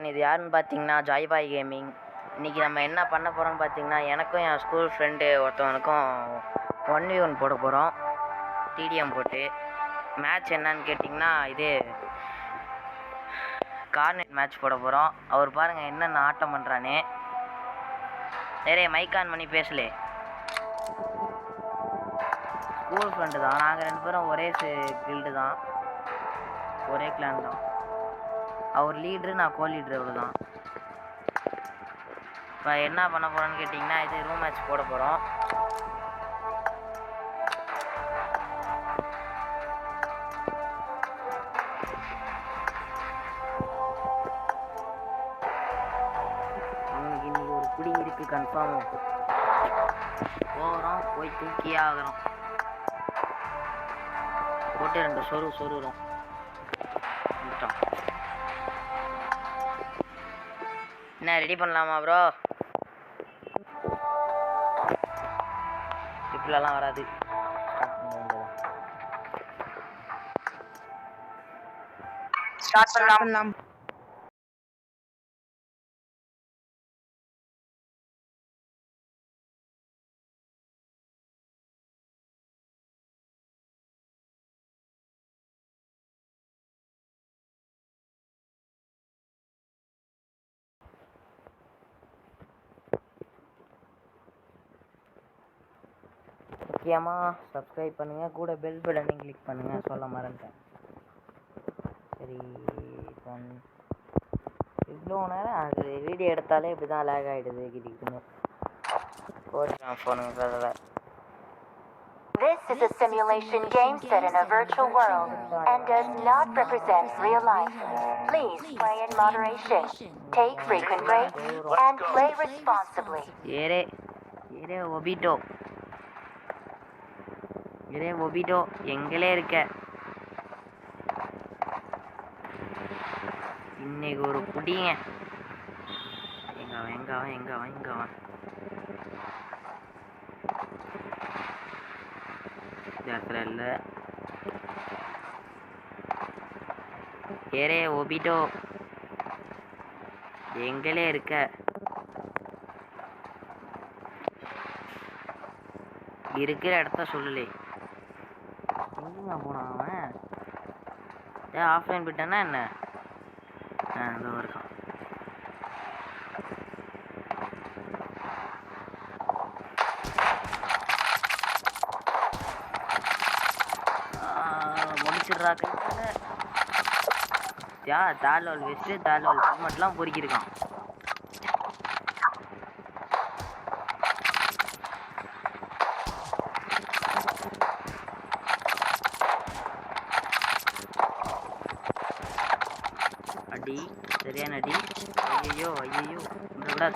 வணக்கம் இது யாருன்னு பார்த்தீங்கன்னா ஜாய்பாய் கேமிங் இன்றைக்கி நம்ம என்ன பண்ண போகிறோம்னு பார்த்தீங்கன்னா எனக்கும் என் ஸ்கூல் ஃப்ரெண்டு ஒருத்தவனுக்கும் ஒன் வி ஒன் போட போகிறோம் டிடிஎம் போட்டு. மேட்ச் என்னன்னு கேட்டிங்கன்னா இது கார்னெட் மேட்ச் போட போகிறோம் அவர் பாருங்கள் என்னென்ன ஆட்டம் பண்ணுறானே நிறைய மைக் ஆன் பண்ணி பேசலே. ஸ்கூல் ஃப்ரெண்டு தான். நாங்கள் ரெண்டு பேரும் ஒரே கில்டு தான். ஒரே கிளான் தான். அவர் லீட்ரு நான் கோ லீட்ரு அவ்வளோதான் இப்போ என்ன பண்ண போகிறோன்னு கேட்டிங்கன்னா இது ரூம் மேட்ச் போட போகிறோம் இன்னைக்கு இன்னைக்கு ஒரு குடி இருக்கு கன்ஃபார்ம் போகிறோம் போய் தூக்கியே ஆகிறோம் போட்டு ரெண்டு சொரு சொருகிறோம் ரெடி பண்ணலாமா ப்ரோ இப்படிலாம் வராது. ஸ்டார்ட் பண்ணலாம். முக்கியமாக சப்ஸ்கிரைப் பண்ணுங்கள் கூட பெல் பட்டனையும் கிளிக் பண்ணுங்கள் சொல்ல மறந்துட்டேன் சரி இவ்வளோ நேரம் ஆகுது வீடியோ எடுத்தாலே இப்படி தான் லேக் ஆகிடுது கிட்டிக்கிட்டுன்னு போட்டுக்கலாம் ஃபோனுங்க அதில் This is a simulation game set in a virtual world and does not represent real life. Please play in moderation, take frequent breaks, and play responsibly. ஏரே ஏரே ஒபிட்டோ ஏரே ஒபிடோ எங்களே இருக்க. இன்னைக்கு ஒரு குடிங்க. எங்க அவன் எங்க அவன் எங்க அவன் எங்க அவன்? இடத்துல இல்ல. ஏரே ஒபிட்டோ எங்களே இருக்க. இருக்கிற இடத்த சொல்லலே எங்கேங்க போனான் அவன்? ஏ ஆஃப்லைன் போயிட்டானா என்ன? ஆ இதோ இருக்கான். ஆ, முடிச்சிடுறா கைத்தால யா தாலோல் வெஸ்ட்டு தாலோல் ஹெல்மெட்லாம் பொறுக்கியிருக்கான் அடி சரியான அடி ஐயோ ஐயோ இந்த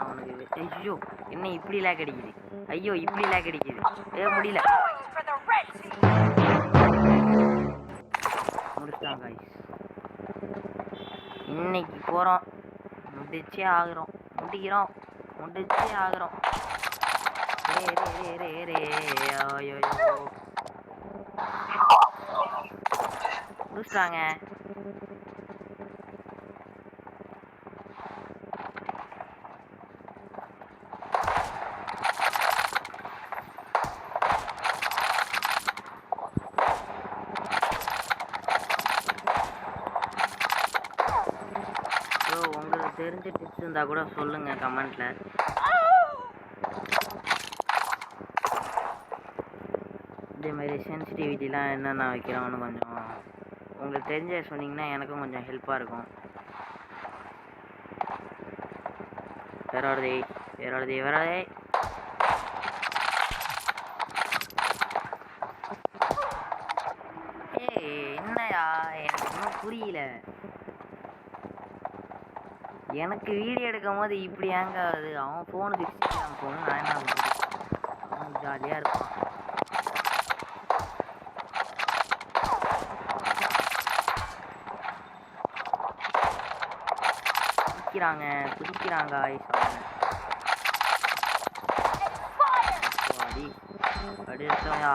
அவனுக்கு ஐயோ என்ன இப்படி லேக் அடிக்குது? ஐயோ இப்படி லேக் அடிக்குது. ஏ முடியல. முடிச்சாங்க இன்னைக்கு போகிறோம் முடிச்சே ஆகிறோம். முடிக்கிறோம். முடிச்சே ஆகிறோம். ரே ரே ரே ரே ஐயோ. முடிச்சிட்டாங்க உங்களுக்கு தெரிஞ்ச டிப்ஸ் இருந்தால் கூட சொல்லுங்கள் கமெண்ட்டில் இதே மாதிரி சென்சிட்டிவிட்டிலாம் என்னென்ன வைக்கிறோம்னு கொஞ்சம் உங்களுக்கு தெரிஞ்ச சொன்னீங்கன்னா எனக்கும் கொஞ்சம் ஹெல்ப்பாக இருக்கும். வேறாவது வேறாவது வேறாவது ஏய் என்னயா? எனக்கு ஒன்றும் புரியல. எனக்கு வீடியோ எடுக்கும் போது இப்படி ஏங்க ஆகுது. அவன் ஃபோனு சிக்ஸ்டி ஃபோனு நான் என்ன பண்ணுறது? அவன் ஜாலியாக இருப்பான். குதிக்கிறாங்க குதிக்கிறாங்க ஆயுஷ் அடி அடுத்தவயா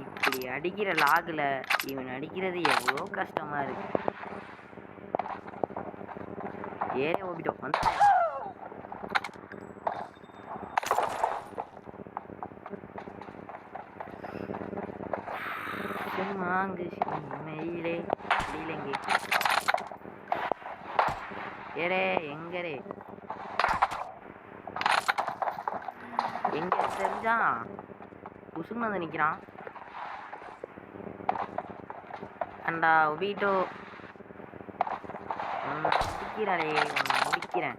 இப்படி அடிக்கிற லாகில் இவன் அடிக்கிறது எவ்வளோ கஷ்டமாக இருக்கு. ஏறே ஓபிட்டோம் வந்து தெரிஞ்சா உசுங்க வந்து நிற்கிறான் அண்டா வீட்டோ. முடிக்கிறே முடிக்கிறேன்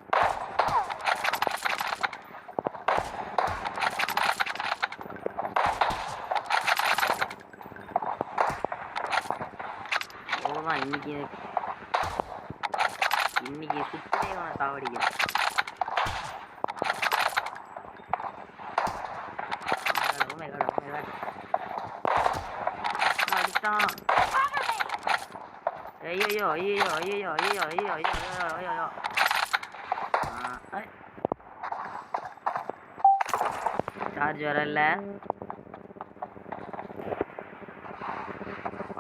அவ்வளோதான் இன்னைக்கு இன்னைக்கு சுத்தமே சாவடிக்கிறேன். ஐயோ ஐயோ ஐயோ ஐயோ ஐயோ ஐயோ ஐயோ ஐயோ சார்ஜ் வரல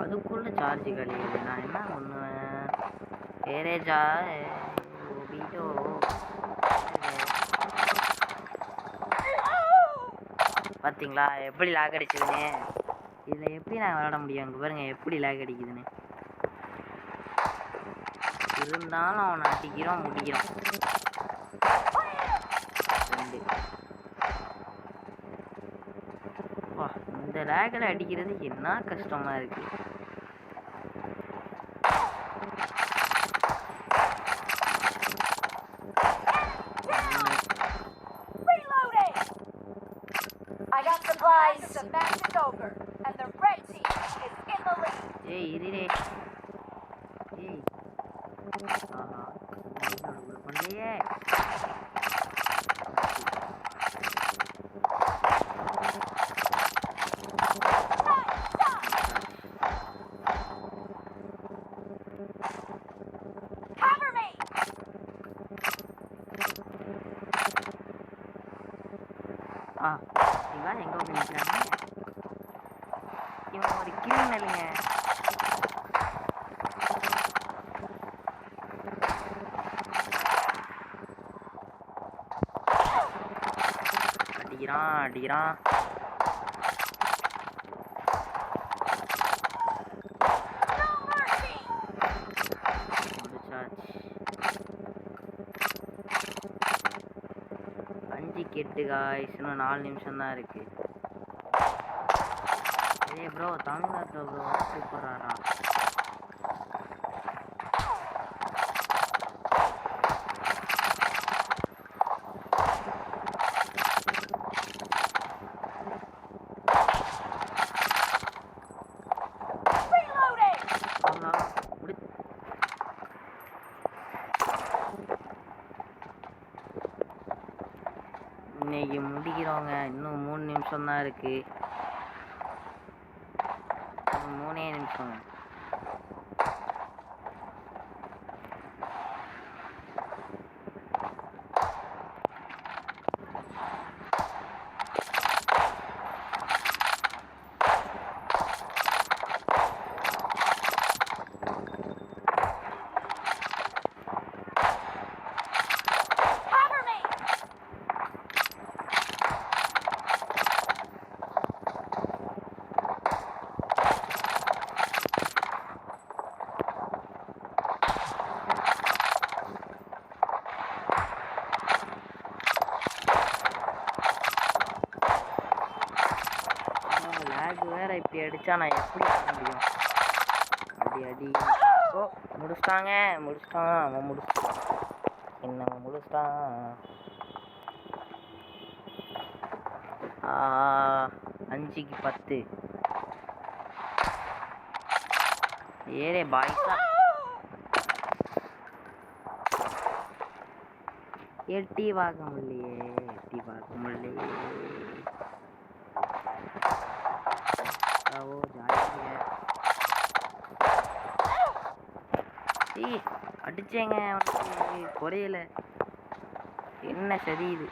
அதுக்குள்ள சார்ஜ் கழியுது நான் என்ன பண்ணுவேன் ஏரேஜா வீடோ பார்த்தீங்களா எப்படி லாக் அடிச்சதுன்னு? இதில் எப்படி நான் விளாட முடியும்? அங்கே பாருங்க எப்படி லாக் அடிக்குதுன்னு. இருந்தாலும் அவனை அடிக்கிறோம் முடிக்கிறோம். ரெண்டு. இந்த லேகில் அடிக்கிறது என்ன கஷ்டமா இருக்கு? Thank you. அடிக்கிறான். அடிக்கிறான் அஞ்சு கெட்டு காய்ஸ் இன்னும் நாலு நிமிஷம் தான் இருக்கு ஏ ப்ரோ தமிழ்நாட்டில் ப்ரோ கூப்பிட்றாரா மாற்றம்தான் இருக்குது அடிச்சா நான் எப்படி ஆட முடியும்? அடி அடி. ஓ முடிச்சிட்டாங்க. முடிச்சிட்டான். அவன் முடிச்சிட்டான். என்ன அவன் முடிச்சிட்டான்? அஞ்சுக்கு பத்து. ஏரே பாய்ஸா. எட்டி பார்க்க முடியலையே. எட்டி பார்க்க முடியலையே. Bravo, ஜாலிங்க ஈ அடிச்சேங்க குறையல என்ன சரி இது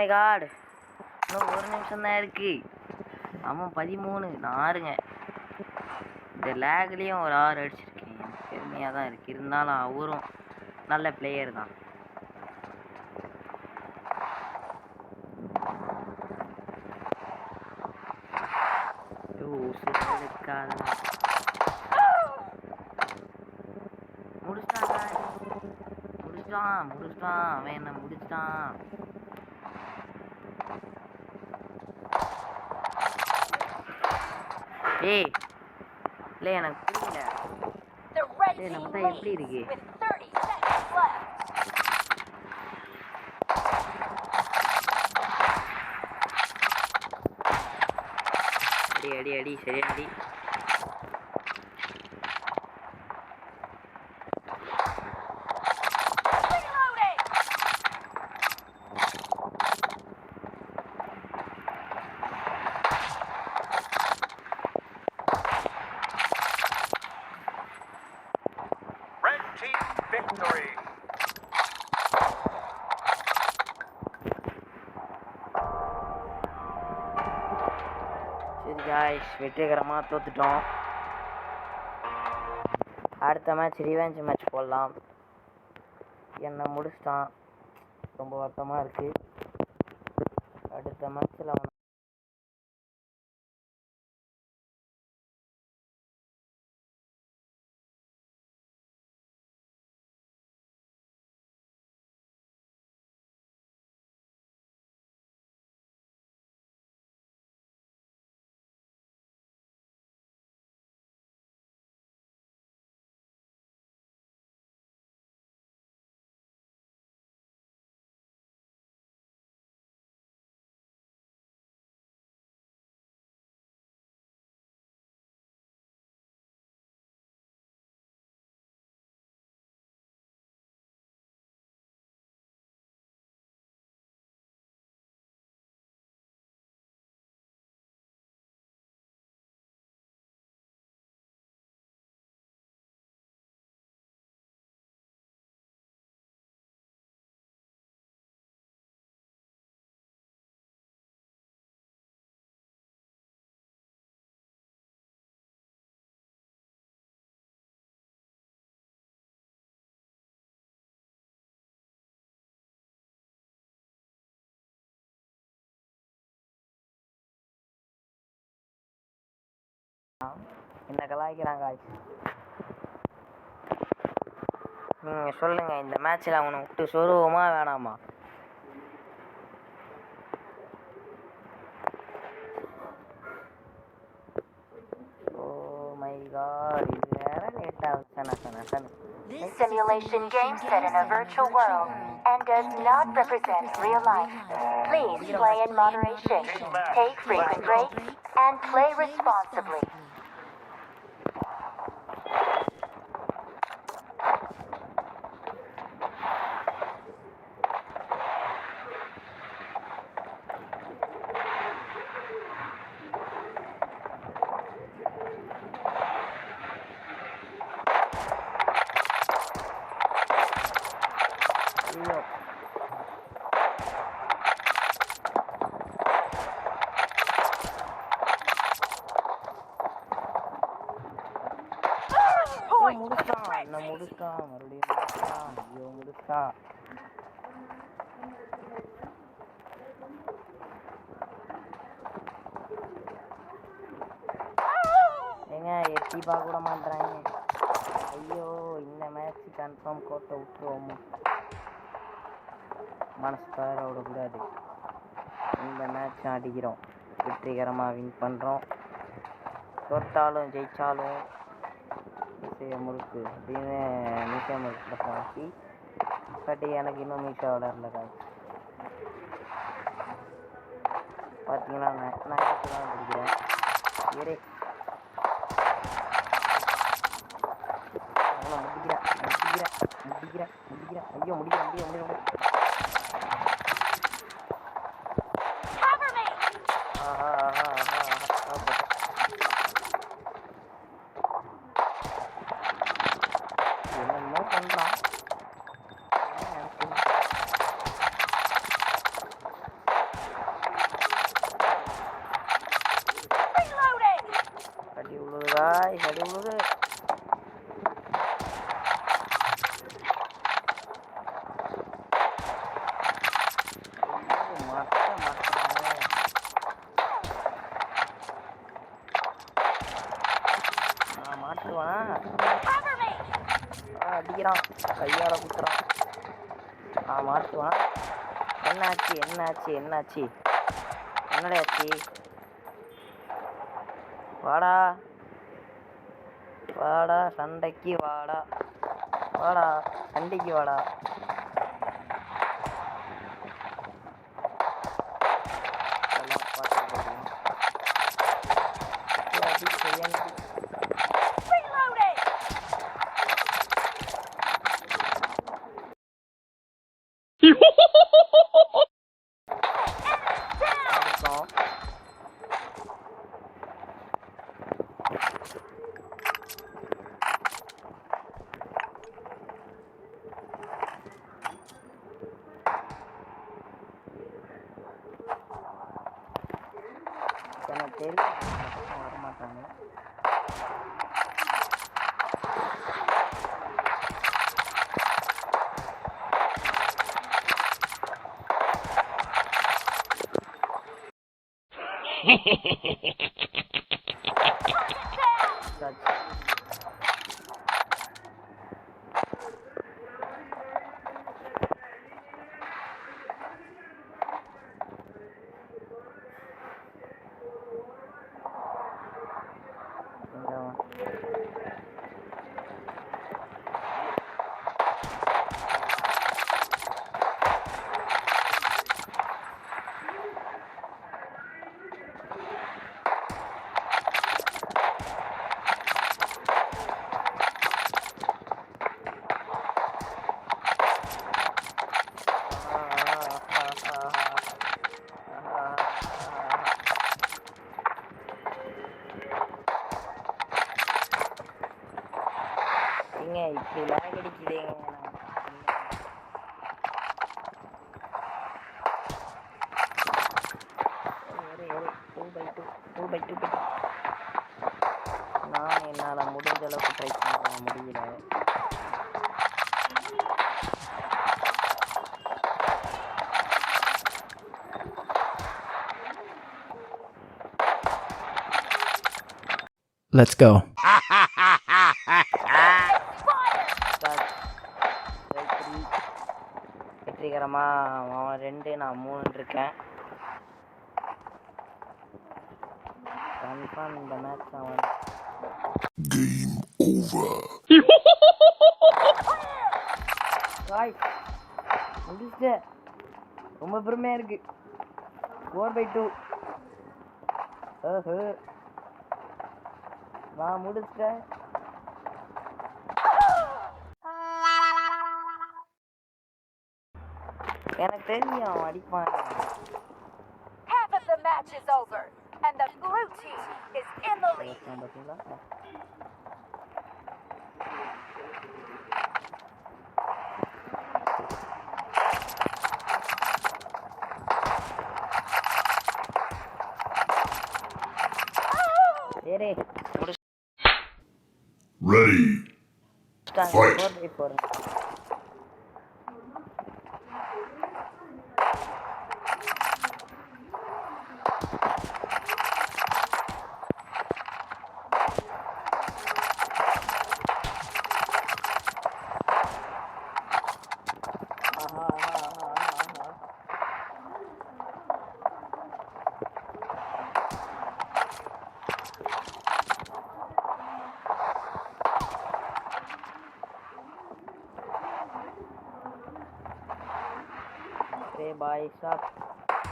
மை காடு இன்னும் ஒரு நிமிஷம் தான் இருக்கு. ஆமாம் பதிமூணு. நான் ஆறுங்க. இந்த லேக்லேயும் ஒரு ஆறு அடிச்சிருக்கேன். எனக்கு பெருமையாக தான் இருக்குது இருந்தாலும் அவரும் நல்ல பிளேயர் தான். ஐயோ, உசுரை முடிச்சிட்டான் முடிச்சிட்டான் முடிச்சிட்டான் அவன் என்ன முடிச்சிட்டான் ஏய் இல்லை எனக்கு புரியல The red Hey, team நம்ம தான் எப்படி leads இருக்கு? with 30 seconds left. அடி அடி அடி சரி அடி கைஸ் வெற்றிகரமாக தோத்துட்டோம். அடுத்த மேட்ச் ரிவெஞ்ச் மேட்ச் போடலாம். என்னை முடிச்சிட்டான்? ரொம்ப வருத்தமாக இருக்குது அடுத்த மேட்ச்சில் அவனை என்ன கலாய்க்கிறாங்க நீங்கள் சொல்லுங்கள் இந்த மேட்ச்சில் அவனை விட்டு சொருவோமா வேணாமா ஓ மை காட் இது வேற லேட் ஆகுது சன சன This simulation game set in a virtual world and does not represent real life. Please play in moderation, take frequent breaks, and play responsibly. ஐயோ ஐயோ, முடிச்சிட்டான் என்ன முடிச்சிட்டான் மறுபடியும் முடிச்சிட்டான் ஐயோ ஏங்க எட்டி பார்க்க கூட மாட்றாங்க. ஐயோ இந்த மேட்ச் கன்ஃபார்ம் கோட்டை விட்டுருவோம்? மனசு தவற விடக்கூடாது. இந்த மேட்ச் அடிக்கிறோம். வெற்றிகரமாக வின் பண்ணுறோம் தோற்றாலும் ஜெயித்தாலும் முறுக்கு அப்படின்னு நிச்சய முறுக்கு பட் எனக்கு இன்னும் மீசை வளரல காட்சி பார்த்தீங்கன்னா நான் நான் தான் பிடிக்கிறேன் இரு முடிக்கிறேன் முடிக்கிறேன் முடிக்கிறேன் முடிக்கிறேன். ஐயோ முடிக்கிறேன் முடிய முடிய முடிய Yumru bay, hadi Yumru. அடிக்கிறான். கையால குத்துறான். ஆ மாட்டுவான்? என்னாச்சு என்னாச்சு என்னாச்சு? என்னடாச்சு வாடா. வாடா சண்டைக்கு வாடா. வாடா சண்டைக்கு வாடா இதெல்லாம் பார்த்து போடுவோம். அடி செய்யணும். அடிச்சோம். எனக்கு தெரியும் அவன் வரமாட்டாங்க சரி. இங்க வா. ஏங்க இப்படி lag அடிக்குதேங்க two by two two by two நான் என்னால் முடிஞ்ச அளவுக்கு ட்ரை பண்ணுறேன் முடியல. Let's go. வெற்றி வெற்றிகரமாக அவன் ரெண்டு நான் மூணு இருக்கேன். கன்ஃபார்ம் இந்த மேட்ச் அவன் காய் முடிச்சிட்ட ரொம்ப பெருமையாக இருக்கு ஃபோர் பை டூ ஓஹோ நான் முடிச்சிட்டேன் எனக்கு தெரியும் அவன் அடிப்பான் Half of the match is over, and the blue team is in the lead. Ready. Fight. Four by four ரே பாய் சாப்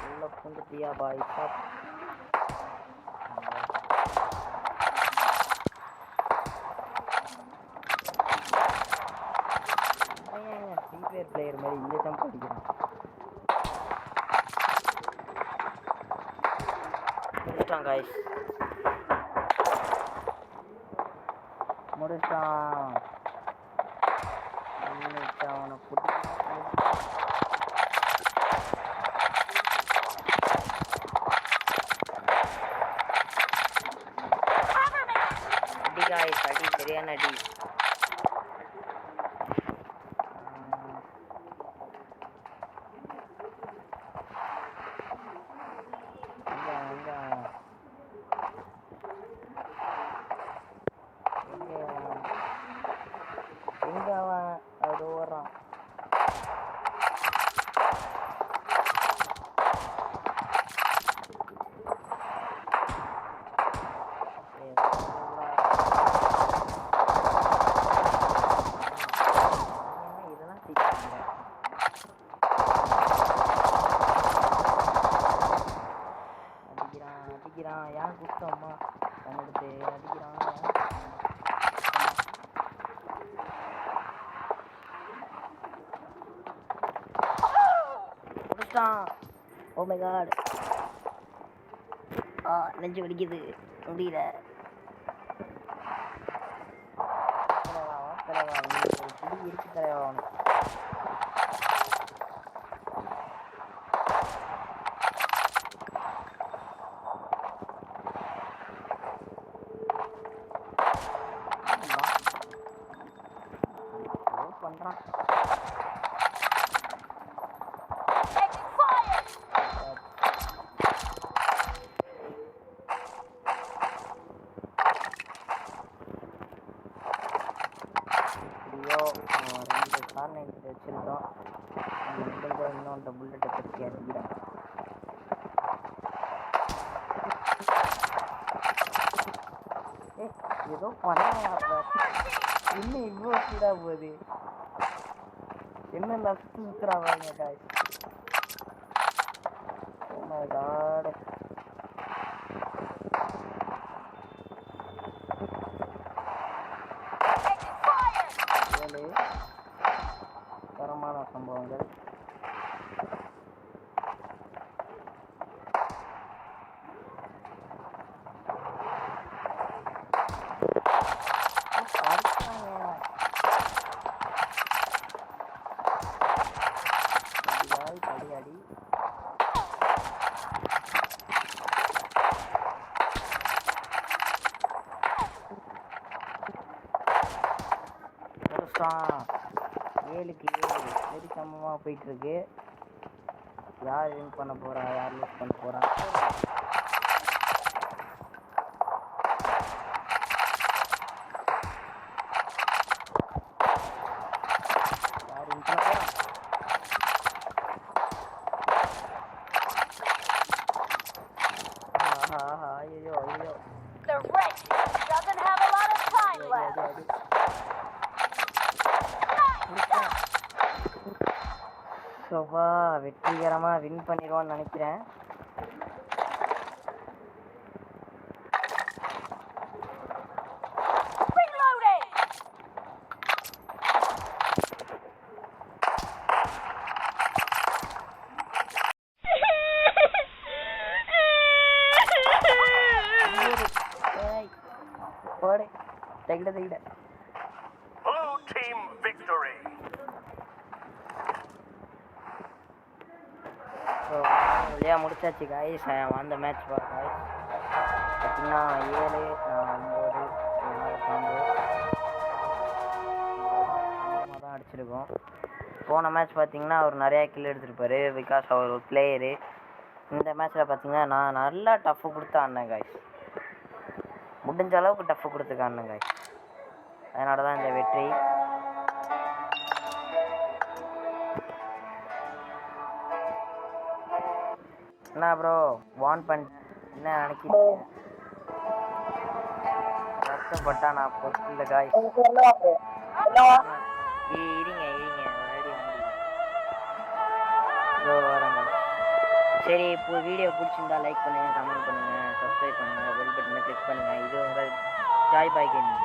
உள்ள புந்துட்டியா பாய் சாப் ஃப்ரீ ஃபயர் பிளேயர் மாதிரி இந்த ஜம்ப் அடிக்கிறான் முடிச்சிட்டான் காய்ஸ் முடிச்சிட்டான் முடிச்சிட்டான் அவனை புடி அடி காய்ஸ் அடி சரியான அடி ஆ. முடிச்சிட்டான் ஓ மை காட் ஆ நெஞ்சு வலிக்குது. முடியல. தலைவா, ஒரு பிடி இருக்கு தலைவா அவனுக்கு வா. ஏதோ பண்றான் Taking fire! எப்படியோ அவன் ரெண்டு கார் நைன்டி வச்சிருந்தோம் இன்னும் அந்த புல்லட்டை பற்றி அடிக்கிறேன் ஏதோ பண்ணாங்க இன்னும் இவ்வளோ ஸ்பீடாக போகுது? என்ன சுற்று சுற்றுறாங்க காய் Oh my god. முடிச்சிட்டான். ஏழுக்கு ஏழு. சரி சமமாக போயிட்டுருக்கு யார் வின் பண்ண போகிறா யார் லூஸ் பண்ண போகிறா யார் வின் பண்ண போறா ஆஹா ஆஹா ஐயோ ஐயோ The red team doesn't have a lot of time அடி left. அடி முடிச்சிட்டான். சோபா வெற்றிகரமாக வின் பண்ணிடுவான்னு நினைக்கிறேன். வழியா காய்ஸ் வந்த மேட்ச் பார்த்தேன். பார்த்தீங்கன்னா ஏழு நான் ஒம்பது தான் அடிச்சிருக்கோம். போன மேட்ச் பார்த்தீங்கன்னா அவர் நிறையா கில் எடுத்திருப்பார். பிகாஸ் அவர் ஒரு பிளேயரு இந்த மேட்ச்சில் பார்த்தீங்கன்னா நான் நல்லா டஃப்பு கொடுத்து ஆடினேன் காய்ஸ் முடிஞ்ச அளவுக்கு டஃப்பு கொடுத்துக்க ஆடினேன் காய்ஸ் அதனால தான் இந்த வெற்றி. என்ன ப்ரோ வான் பண்ண என்ன நினைக்கிறீங்க வருத்தப்பட்டா நான் பொறுக்கல காய் இருங்க இருங்க. இதோ வரேங்க. சரி இப்போ வீடியோ பிடிச்சிருந்தா லைக் பண்ணுங்க கமெண்ட் பண்ணுங்க சப்ஸ்கிரைப் பண்ணுங்க பெல் பட்டனை கிளிக் பண்ணுங்க. இது உங்கள் ஜாய் பாய் கேமிங்